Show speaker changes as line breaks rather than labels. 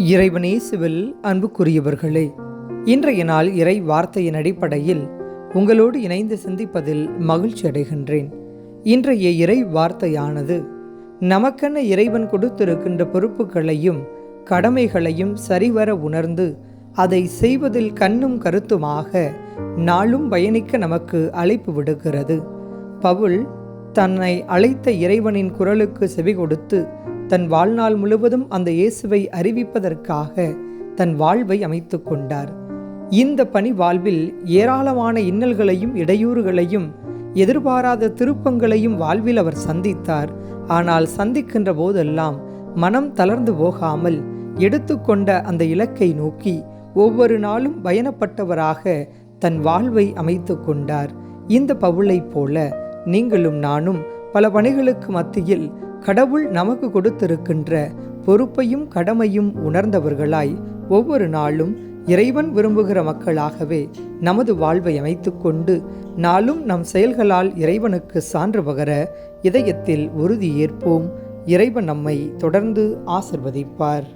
இறைவனேசுவில் அன்புக்குரியவர்களே இன்றைய நாள் இறை வார்த்தையின் அடிப்படையில் உங்களோடு இணைந்து சிந்திப்பதில் மகிழ்ச்சி அடைகின்றேன். இன்றைய இறை வார்த்தையானது நமக்கென இறைவன் கொடுத்திருக்கின்ற பொறுப்புகளையும் கடமைகளையும் சரிவர உணர்ந்து அதை செய்வதில் கண்ணும் கருத்துமாக நாளும் பயணிக்க நமக்கு அழைப்பு விடுகிறது பவுல் தன்னை அழைத்த இறைவனின் குரலுக்கு செவி கொடுத்து தன் வாழ்நாள் முழுவதும் அந்த இயேசுவை அறிவிப்பதற்காக தன் வாழ்வை அமைத்து கொண்டார். இந்த பணி வாழ்வில் ஏராளமான இன்னல்களையும் இடையூறுகளையும் எதிர்பாராத திருப்பங்களையும் வாழ்வில் அவர் சந்தித்தார். ஆனால் சந்திக்கின்ற போதெல்லாம் மனம் தளர்ந்து போகாமல் எடுத்துக்கொண்ட அந்த இலக்கை நோக்கி ஒவ்வொரு நாளும் பயணப்பட்டவராக தன் வாழ்வை அமைத்து கொண்டார். இந்த பவுளைப் போல நீங்களும் நானும் பல பணிகளுக்கு மத்தியில் கடவுள் நமக்கு கொடுத்திருக்கின்ற பொறுப்பையும் கடமையும் உணர்ந்தவர்களாய் ஒவ்வொரு நாளும் இறைவன் விரும்புகிற மக்களாகவே நமது வாழ்வை அமைத்துக்கொண்டு நாளும் நம் செயல்களால் இறைவனுக்கு சான்று பகர இதயத்தில் உறுதி ஏற்போம். இறைவன் நம்மை தொடர்ந்து ஆசிர்வதிப்பார்.